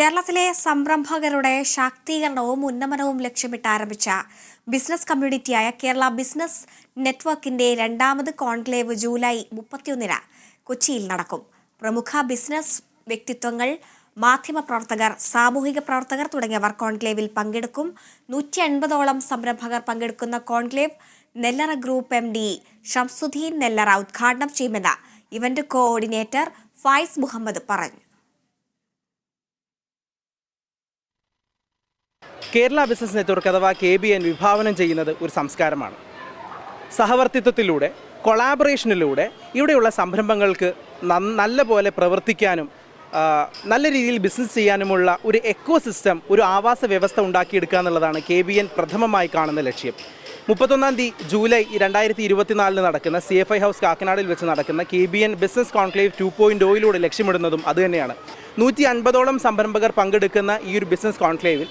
കേരളത്തിലെ സംരംഭകരുടെ ശാക്തീകരണവും ഉന്നമനവും ലക്ഷ്യമിട്ട് ആരംഭിച്ച ബിസിനസ് കമ്മ്യൂണിറ്റിയായ കേരള ബിസിനസ് നെറ്റ്വർക്കിന്റെ രണ്ടാമത് കോൺക്ലേവ് ജൂലൈ മുപ്പത്തിയൊന്നിന് കൊച്ചിയിൽ നടക്കും. പ്രമുഖ ബിസിനസ് വ്യക്തിത്വങ്ങൾ മാധ്യമ പ്രവർത്തകർ സാമൂഹിക പ്രവർത്തകർ തുടങ്ങിയവർ കോൺക്ലേവിൽ പങ്കെടുക്കും. നൂറ്റി അൻപതോളം സംരംഭകർ പങ്കെടുക്കുന്ന conclave Nellara group M D Shamsuddeen Nellara ഉദ്ഘാടനം ചെയ്യുമെന്ന് ഇവന്റ് കോഓർഡിനേറ്റർ ഫായിസ് മുഹമ്മദ് പറഞ്ഞു. കേരള ബിസിനസ് നെറ്റ്വർക്ക് അഥവാ കെ ബി എൻ വിഭാവനം ചെയ്യുന്നത് ഒരു സംസ്കാരമാണ്. സഹവർത്തിത്വത്തിലൂടെ കൊളാബറേഷനിലൂടെ ഇവിടെയുള്ള സംരംഭങ്ങൾക്ക് നല്ല പോലെ പ്രവർത്തിക്കാനും നല്ല രീതിയിൽ ബിസിനസ് ചെയ്യാനുമുള്ള ഒരു എക്കോ സിസ്റ്റം ഒരു ആവാസ വ്യവസ്ഥ ഉണ്ടാക്കിയെടുക്കുക എന്നുള്ളതാണ് കെ ബി എൻ പ്രഥമമായി കാണുന്ന ലക്ഷ്യം. മുപ്പത്തൊന്നാം തീയതി ജൂലൈ രണ്ടായിരത്തി ഇരുപത്തിനാലിന് നടക്കുന്ന സി എഫ് ഐ ഹൗസ് കാക്കനാടിൽ വെച്ച് നടക്കുന്ന K B N business conclave two point ഓയിലൂടെ ലക്ഷ്യമിടുന്നതും അതുതന്നെയാണ് നൂറ്റി അൻപതോളം സംരംഭകർ പങ്കെടുക്കുന്ന ഈ ഒരു ബിസിനസ് കോൺക്ലേവിൽ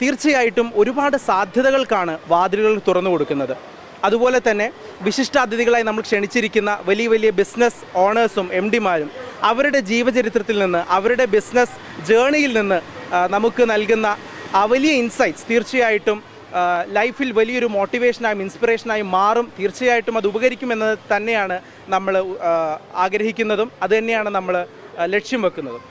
തീർച്ചയായിട്ടും ഒരുപാട് സാധ്യതകൾക്കാണ് വാതിലുകൾ തുറന്നു കൊടുക്കുന്നത്. അതുപോലെ തന്നെ വിശിഷ്ടാതിഥികളായി നമ്മൾ ക്ഷണിച്ചിരിക്കുന്ന വലിയ വലിയ ബിസിനസ് ഓണേഴ്സും എം ഡിമാരും അവരുടെ ജീവചരിത്രത്തിൽ നിന്ന് അവരുടെ ബിസിനസ് ജേണിയിൽ നിന്ന് നമുക്ക് നൽകുന്ന ആ വലിയ ഇൻസൈറ്റ്സ് തീർച്ചയായിട്ടും ലൈഫിൽ വലിയൊരു മോട്ടിവേഷനായും ഇൻസ്പിറേഷനായും മാറും. തീർച്ചയായിട്ടും അത് ഉപകരിക്കുമെന്നത് തന്നെയാണ് നമ്മൾ ആഗ്രഹിക്കുന്നതും അതുതന്നെയാണ് നമ്മൾ ലക്ഷ്യം വെക്കുന്നതും.